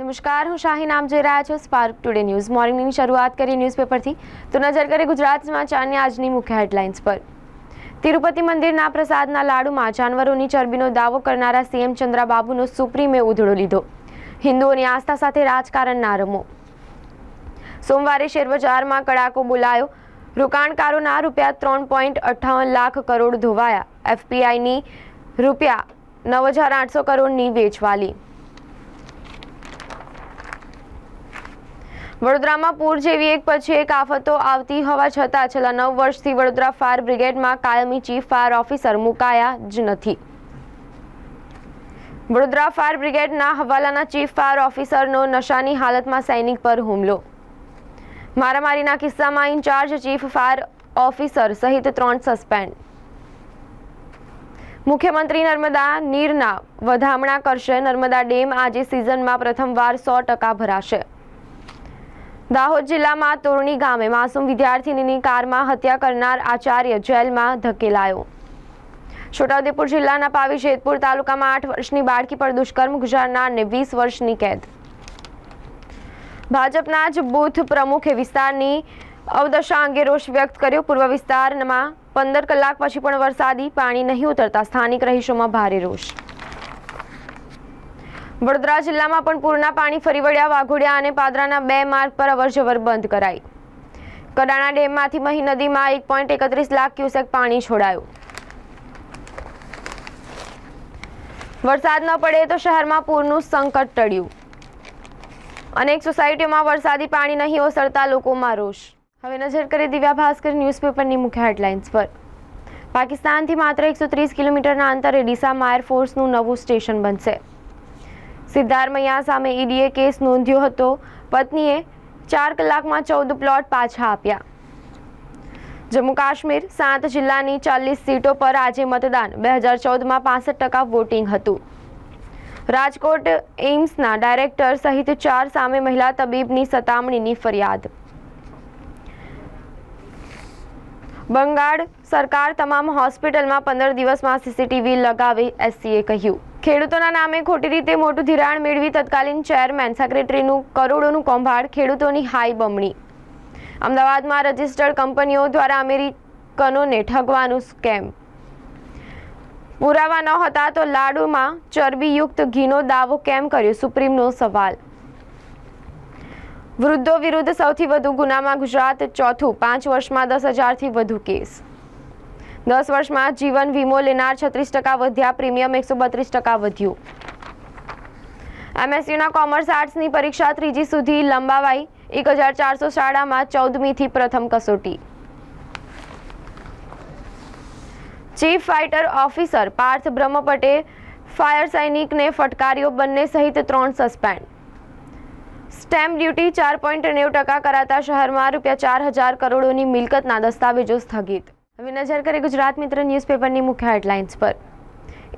નમસ્કાર, હું શાહી નામ જોઈ રહ્યા છો સ્પાર્ક ટુડે ન્યૂઝ મોર્નિંગની શરૂઆત કરી ન્યૂઝપેપરથી તો નજર કરીએ ગુજરાત સમાચારની આજની મુખ્ય હેડલાઇન્સ પર. તિરુપતિ મંદિરના પ્રસાદના લાડુમાં જાનવરોની ચરબીનો દાવો કરનારા સીએમ ચંદ્રાબાબુનો સુપ્રીમે ઉધડો લીધો. હિન્દુઓની આસ્થા સાથે રાજકારણ ના રમો. સોમવારે શેરબજારમાં કડાકો બોલાયો. રોકાણકારોના રૂપિયા ત્રણ પોઈન્ટ અઠ્ઠાવન લાખ કરોડ ધોવાયા. એફપીઆઈની રૂપિયા નવ હજાર આઠસો કરોડની વેચવાલી. વડોદરામાં પૂર જેવી એક પછી એક આફતો આવતી હોવા છતાં છેલ્લા નવ વર્ષથી વડોદરા ફાયર બ્રિગેડમાં કાયમી ચીફ ફાયર ઓફિસર મુકાયા જ નથી. વડોદરા ફાયર બ્રિગેડના હવાલાના ચીફ ફાયર ઓફિસરનો નશાની હાલતમાં સૈનિક પર હુમલો. મારામારીના કિસ્સામાં ઇન્ચાર્જ ચીફ ફાયર ઓફિસર સહિત ત્રણ સસ્પેન્ડ. મુખ્યમંત્રી નર્મદા નીરના વધામણા કરશે. નર્મદા ડેમ આજે સિઝનમાં પ્રથમવાર સો ટકા ભરાશે. દાહોદ જિલ્લામાં તોરણી ગામે માસૂમ વિદ્યાર્થીનીની કારમાં હત્યા કરનાર આચાર્ય જેલમાં ધકેલાયો છોટાઉદેપુર જિલ્લાના પાવી જેતપુર તાલુકામાં આઠ વર્ષની બાળકી પર દુષ્કર્મ ગુજારનારને વીસ વર્ષની કેદ. ભાજપના જ બૂથ પ્રમુખે વિસ્તારની અવદશા અંગે રોષ વ્યક્ત કર્યો. પૂર્વ વિસ્તારમાં પંદર કલાક પછી પણ વરસાદી પાણી નહીં ઉતરતા સ્થાનિક રહીશોમાં ભારે રોષ. વડોદરા જિલ્લામાં પણ પૂરના પાણી ફરી વળ્યા. વાઘોડિયા અને પાદરાના બે માર્ગ પર અવરજવર બંધ કરાઈ. કડાણા ડેમમાંથી મહી નદીમાં એક પોઈન્ટ એકત્રીસ લાખ ક્યુસેક પાણી છોડાયું. વરસાદ ન પડે તો શહેરમાં પૂરનું સંકટ ટળ્યું. અનેક સોસાયટીઓમાં વરસાદી પાણી નહીં ઓસરતા લોકોમાં રોષ. હવે નજર કરીએ દિવ્યા ભાસ્કર ન્યૂઝપેપરની મુખ્ય હેડલાઇન્સ પર. પાકિસ્તાનથી માત્ર એકસો ત્રીસ કિલોમીટરના અંતરે ડીસામાં એરફોર્સનું નવું સ્ટેશન બનશે. સિદ્ધારમૈયા સામે ઈડીએ કેસ નોંધ્યો હતો. પત્નીએ ચાર કલાકમાં ચૌદ પ્લોટ પાછા આપ્યા. જમ્મુ કાશ્મીર સાત જિલ્લાની ચાલીસ સીટો પર આજે મતદાન. બે હજાર ચૌદમાં પાસઠ ટકા વોટિંગ હતું. રાજકોટ એઇમ્સના ડાયરેક્ટર સહિત ચાર સામે મહિલા તબીબની સતામણીની ફરિયાદ. બંગાળ સરકાર તમામ હોસ્પિટલમાં પંદર દિવસમાં સીસીટીવી લગાવે એસસીએ કહ્યું. ખેડૂતોના નામે ખોટી રીતે મોટું ધિરાણ મેળવી તત્કાલીન ચેરમેન, સેક્રેટરીનું કરોડોનું કૌભાંડ ખેડૂતોની હાઈ બમણી. અમદાવાદમાં રજિસ્ટર્ડ કંપનીઓ દ્વારા અમેરિકનોને ઠગવાનું સ્કેમ. પુરાવા ન હતા તો લાડુમાં ચરબીયુક્ત ઘીનો દાવો કેમ કર્યો? સુપ્રીમનો સવાલ. વૃદ્ધો વિરુદ્ધ સૌથી વધુ ગુનામાં ગુજરાત ચોથું, પાંચ વર્ષમાં દસ હજારથી વધુ કેસ. દસ વર્ષમાં જીવન વીમો લેનાર છત્રીસ ટકા વધ્યા, પ્રીમિયમ એકસો બત્રીસ ટકા વધ્યું. એમએસયુના કોમર્સ આર્ટ્સની પરીક્ષા ત્રીજી સુધી લંબાવાઈ, એક હજાર ચારસો શાળામાં ચૌદમીથી પ્રથમ કસોટી. Chief fighter officer Parth બ્રહ્મપટે fire સૈનિકને ફટકાર્યો, બંને સહિત ત્રણ સસ્પેન્ડ. સ્ટેમ્પ ડ્યુટી ચાર પોઈન્ટ નેવું ટકા કરાતા શહેરમાં રૂપિયા ચાર હજાર કરોડોની મિલકતના દસ્તાવેજો સ્થગિત. હવે નજર કરીએ ગુજરાત મિત્ર ન્યૂઝપેપરની મુખ્ય હેડલાઇન્સ પર.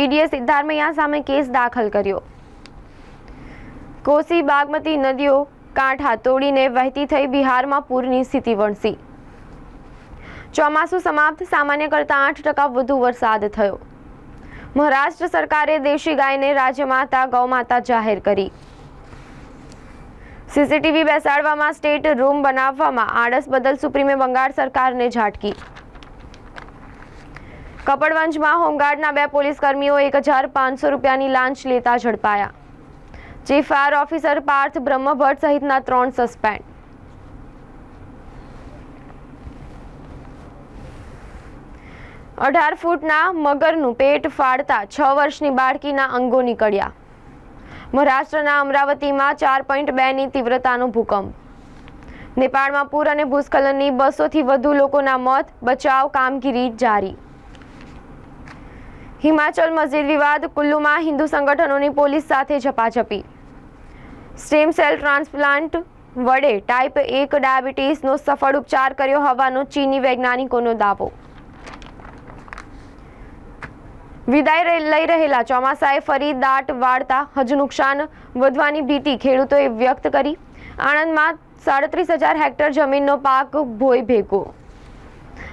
ઈડીએ સિદ્ધારમૈયા સામે કેસ દાખલ કર્યો. કોસી બાગમતી નદીઓ કાંઠા તોડીને વહેતી થઈ બિહારમાં પૂરની સ્થિતિ વણસી. ચોમાસું સમાપ્ત, સામાન્ય કરતાં આઠ ટકા વધુ વરસાદ થયો. મહારાષ્ટ્ર સરકારે દેશી ગાયને રાજ્યમાતા ગૌમાતા જાહેર કરી. સીસીટીવી બેસાડવામાં સ્ટેટ રૂમ બનાવવામાં આળસ બદલ સુપ્રીમે બંગાળ સરકારને ઝાટકી. કપડવંજમાં હોમગાર્ડના બે પોલીસ કર્મીઓ એક હજાર પાંચસો રૂપિયાની લાંચ લેતા ઝડપાયા. Chief fire officer Parth Brahmbhatt સહિતના ત્રણ સસ્પેન્ડ અઢાર ફૂટના મગરનું પેટ ફાડતા છ વર્ષની બાળકીના અંગો નીકળ્યા. મહારાષ્ટ્રના અમરાવતીમાં ચાર પોઈન્ટ બેની તીવ્રતાનો ભૂકંપ. નેપાળમાં પૂર અને ભૂસ્ખલનની બસોથી વધુ લોકોના મોત, બચાવ કામગીરી જારી. હિમાચલ મસ્જિદ વિવાદ, કુલ્લુમાં હિન્દુ સંગઠનોની પોલીસ સાથે ઝપાઝપી. સ્ટેમ સેલ ટ્રાન્સપ્લાન્ટ વડે ટાઈપ એક ડાયાબિટીસનો સફળ ઉપચાર કર્યો હોવાનો ચીની વૈજ્ઞાનિકોનો દાવો. વિદાય લઈ રહેલા ચોમાસાએ ફરી દાટ વાળતા હજુ નુકસાન વધવાની ભીતિ ખેડૂતોએ વ્યક્ત કરી. આણંદમાં સાડત્રીસ હજાર હેક્ટર જમીનનો પાક ભોય ભેગો.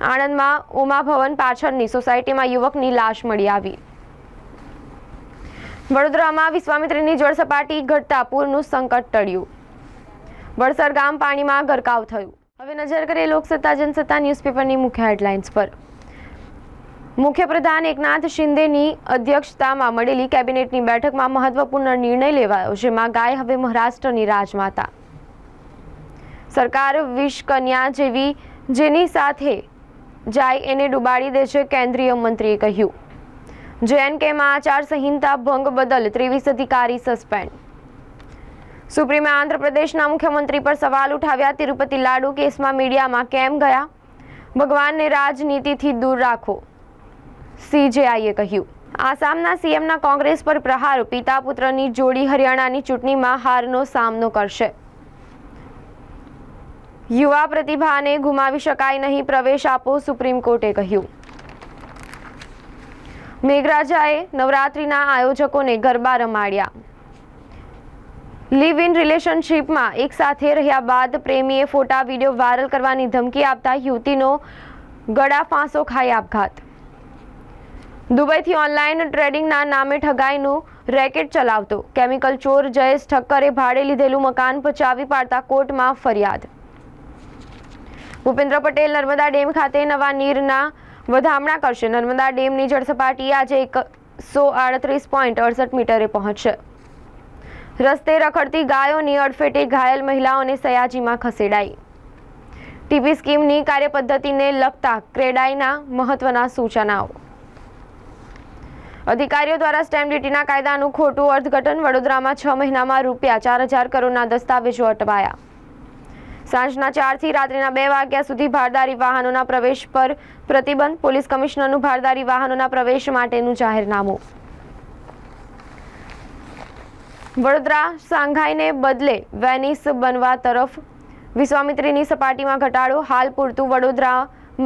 આણંદમાં ઉમા ભવન પાછળની સોસાયટીમાં યુવકની લાશ મળી આવી. વડોદરામાં વિશ્વામિત્રીની જળ સપાટી ઘટતા પૂરનું સંકટ ટળ્યું. વડસર ગામ પાણીમાં ગરકાવ થયું. હવે નજર કરીએ લોકસત્તા, જનસત્તા ન્યૂઝપેપરની મુખ્ય હેડલાઇન્સ પર. મુખ્યપ્રધાન એકનાથ શિંદેની અધ્યક્ષતામાં મળેલી કેબિનેટની બેઠકમાં મહત્વપૂર્ણ નિર્ણય લેવાયો, જેમાં ગાય હવે મહારાષ્ટ્રની રાજમાતા. સરકાર વિષ કન્યા જેવી, જેની સાથે જાય એને ડુબાડી દેશે કેન્દ્રીય મંત્રીએ કહ્યું. જેએનકેમાં આચારસંહિતા ભંગ બદલ ત્રેવીસ અધિકારી સસ્પેન્ડ. સુપ્રીમે આંધ્રપ્રદેશના મુખ્યમંત્રી પર સવાલ ઉઠાવ્યા, તિરુપતિ લાડુ કેસમાં મીડિયામાં કેમ ગયા? ભગવાનને રાજનીતિથી દૂર રાખો સીજેઆઈએ કહ્યું. આસામના સીએમના કોંગ્રેસ પર પ્રહાર, પિતા પુત્રની જોડી હરિયાણાની ચૂંટણીમાં હારનો સામનો કરશે. યુવા પ્રતિભાને ગુમાવી શકાય નહીં, પ્રવેશ આપો, સુપ્રીમ કોર્ટે કહ્યું. મેઘરાજાએ નવરાત્રિના આયોજકોને ગરબા રમાડ્યા. લિવ ઇન રિલેશનશિપમાં એક સાથે રહ્યા બાદ પ્રેમીએ ફોટા, વીડિયો વાયરલ કરવાની ધમકી આપતા યુવતીનો ગળા ફાંસો ખાઈ આપઘાત. દુબઈથી ઓનલાઈન ટ્રેડિંગના નામે ઠગાઈનું રેકેટ ચલાવતો. કેમિકલ ચોર જયેશ ઠક્કરે ભાડે લીધેલું મકાન પચાવી પાડતા કોર્ટમાં ફરિયાદ. ભૂપેન્દ્ર પટેલ નર્મદા ડેમ ખાતે નવા નીરના વધામણા કરશે. નર્મદા ડેમની જળસપાટી આજે એકસો આડત્રીસ પોઈન્ટ અડસઠ મીટરે પહોંચશે. રસ્તે રખડતી ગાયોની અડફેટે ઘાયલ મહિલાઓને સયાજીમાં ખસેડાઈ. ટીપી સ્કીમની કાર્યપદ્ધતિને લગતા ક્રેડાઈના મહત્વના સૂચનાઓ. અધિકારીઓ દ્વારા સ્ટેમ્પ ડ્યુટીના કાયદાનું ખોટું અર્થઘટન વડોદરામાં છ મહિનામાં રૂપિયા ચાર હજાર કરોડના દસ્તાવેજો અટવાયા. સાંજના ચારથી રાત્રિના બે વાગ્યા સુધી ભારદારી વાહનોના પ્રવેશ પર પ્રતિબંધ. પોલીસ કમિશનરનું ભારદારી વાહનોના પ્રવેશ માટેનું જાહેરનામું. વડોદરા સાંઘાઈને બદલે વેનિસ બનવા તરફ વિશ્વામિત્રીની સપાટીમાં ઘટાડો, હાલ પૂરતું વડોદરા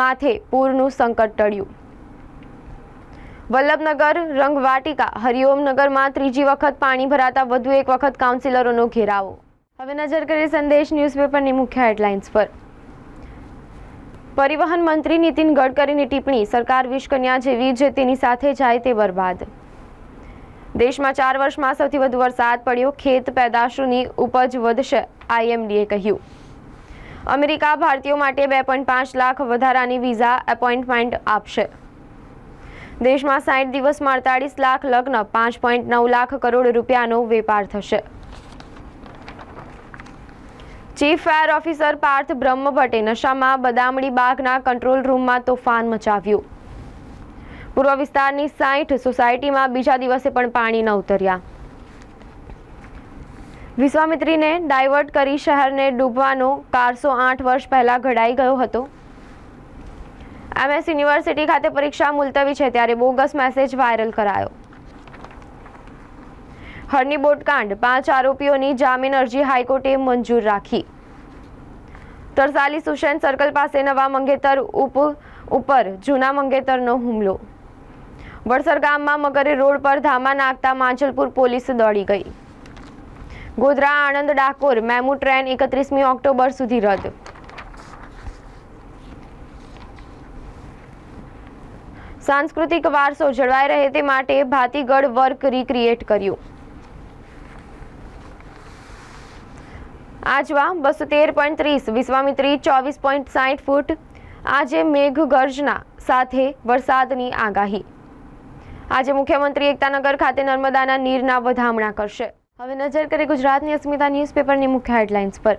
માથે પૂરનું સંકટ ટળ્યું. વલ્લભનગર, રંગવાટિકા, હરિઓમનગરમાં ત્રીજી વખત પાણી ભરાતા વધુ એક વખત કાઉન્સિલરોનો ઘેરાવો. હવે નજર કરીએ સંદેશ ન્યૂઝપેપરની મુખ્ય હેડલાઇન્સ પર. પરિવહન મંત્રી નીતિન ગડકરીની ટિપ્પણી, સરકાર વિશ્વકન્યા જેવી જે તેની સાથે જાય તે બરબાદ. દેશમાં ચાર વર્ષમાં સૌથી વધુ વરસાદ પડ્યો, ખેત પેદાશોની ઉપજ વધશે, આઈએમડીએ કહ્યું. અમેરિકા ભારતીયો માટે બે પોઈન્ટ પાંચ લાખ વધારાની વિઝા એપોઇન્ટમેન્ટ આપશે. દેશમાં સાઠ દિવસમાં અડતાળીસ લાખ લગ્ન, પાંચ પોઈન્ટ નવ લાખ કરોડ રૂપિયાનો વેપાર થશે. ચીફ ફાયર ઓફિસર પાર્થ બ્રહ્મભટ્ટે નશામાં બદામડી બાગના કંટ્રોલ રૂમમાં તોફાન મચાવ્યું. પૂર્વ વિસ્તારની સાઠ સોસાયટીમાં બીજા દિવસે પણ પાણી ન ઉતર્યા. વિશ્વામિત્રીને ડાયવર્ટ કરી શહેરને ડૂબવાનો કારસો આઠ વર્ષ પહેલા ઘડાઈ ગયો હતો. એમએસ યુનિવર્સિટી ખાતે પરીક્ષા મુલતવી છે ત્યારે બોગસ મેસેજ વાયરલ કરાયો. હરની બોટકાંડ, પાંચ આરોપીઓની જામીન અરજી હાઈકોર્ટે મંજૂર રાખી. તરસાલી સુશેન સર્કલ પાસે નવા મંગેતર ઉપ, ઉપર જૂના મંગેતરનો હુમલો. વડસર ગામમાં મગરે રોડ પર ધામા નાખતા માંજલપુર પોલીસ દોડી ગઈ. ગોધરા, આણંદ, ડાકોર, મેમુ ટ્રેન એકત્રીસમી ઓક્ટોબર સુધી રદ. સાંસ્કૃતિક વારસો જળવાઈ રહે તે માટે ભાતીગઢ વર્ક રિક્રિએટ કર્યું. આજવા બસો તેર પોઈન્ટ ત્રીસ, વિશ્વામિત્રી ચોવીસ પોઈન્ટ સાઠ ફૂટ. આજે મેઘગર્જના સાથે વરસાદની આગાહી. આજે મુખ્યમંત્રી એકતાનગર ખાતે નર્મદાના નીરના વધામણા કરશે. હવે નજર કરીએ ગુજરાતની અસ્મિતા ન્યૂઝપેપરની મુખ્ય હેડલાઇન્સ પર.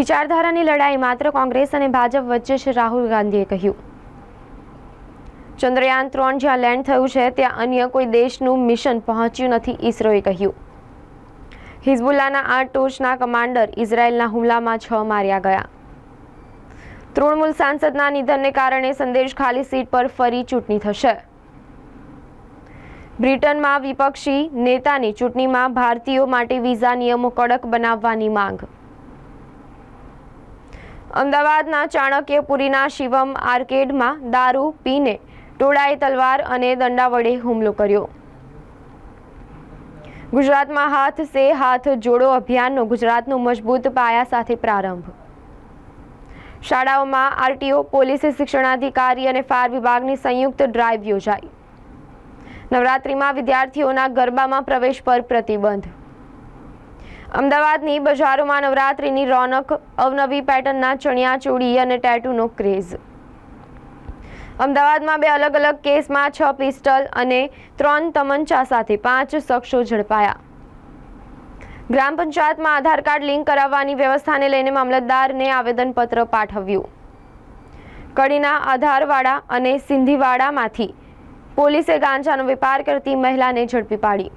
વિચારધારાની લડાઈ માત્ર કોંગ્રેસ અને ભાજપ વચ્ચે છે, રાહુલ ગાંધીએ કહ્યું. ચંદ્રયાન ત્રણ જ્યાં લેન્ડ થયું છે, ત્યાં અન્ય કોઈ દેશનું મિશન પહોંચ્યું નથી, ઈસરોએ કહ્યું. હિઝબુલ્લાના આઠ ટોચના કમાન્ડર ઇઝરાયેલના હુમલામાં છ માર્યા ગયા. તૃણમૂલ સાંસદના નિધનને કારણે સંદેશ ખાલી સીટ પર ફરી ચૂંટણી થશે. બ્રિટનમાં વિપક્ષી નેતાની ચૂંટણીમાં ભારતીયો માટે વિઝા નિયમો કડક બનાવવાની માંગ. અમદાવાદના ચાણક્યપુરીના શિવમ આર્કેડમાં દારૂ પીને ટોળાએ તલવાર અને દંડા વડે હુમલો કર્યો. ગુજરાતમાં હાથ સે હાથ જોડો અભિયાનનો ગુજરાતનો મજબૂત પાયા સાથે પ્રારંભ. શાળાઓમાં આરટીઓ, પોલીસ શિક્ષણાધિકારી અને ફાયર વિભાગની સંયુક્ત ડ્રાઈવ યોજાઈ. નવરાત્રિમાં વિદ્યાર્થીઓના ગરબામાં પ્રવેશ પર પ્રતિબંધ. અમદાવાદની બજારોમાં નવરાત્રિની રોનક, અવનવી પેટર્નના ચણિયા ચોળી અને ટેટૂનો ક્રેઝ અમદાવાદમાં બે અલગ અલગ કેસમાં છ પિસ્ટલ અને ત્રણ તમંચા સાથે પાંચ શખ્સો ઝડપાયા. ગ્રામ પંચાયતમાં આધાર કાર્ડ લિંક કરાવવાની વ્યવસ્થાને લઈને મામલતદારને આવેદનપત્ર પાઠવ્યું. કડીના આધારવાડા અને સિંધીવાડામાંથી પોલીસે ગાંજાનો વેપાર કરતી મહિલાને ઝડપી પાડી.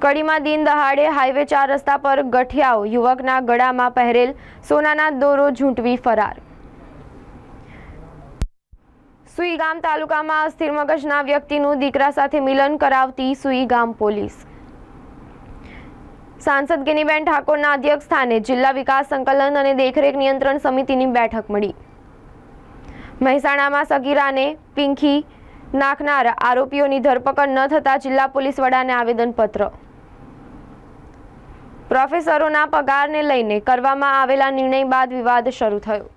કડીમાં દિન દહાડે હાઈવે ચાર રસ્તા પર ગઠિયાઓ યુવકના ગળામાં પહેરેલ સોનાના દોરો ઝૂંટવી ફરાર. સુઈગામ તાલુકામાં અસ્થિર મગજના વ્યક્તિનું દીકરા સાથે મિલન કરાવતી સુઈગામ પોલીસ. સાંસદ ગિનીબેન ઠાકોરના અધ્યક્ષ સ્થાને જિલ્લા વિકાસ સંકલન અને દેખરેખ નિયંત્રણ સમિતિની બેઠક મળી. મહેસાણામાં સગીરાને પિંખી નાખનાર આરોપીઓની ધરપકડ ન થતા જિલ્લા પોલીસ વડાને આવેદનપત્ર. પ્રોફેસરોના પગારને લઈને કરવામાં આવેલા નિર્ણય બાદ વિવાદ શરૂ થયો.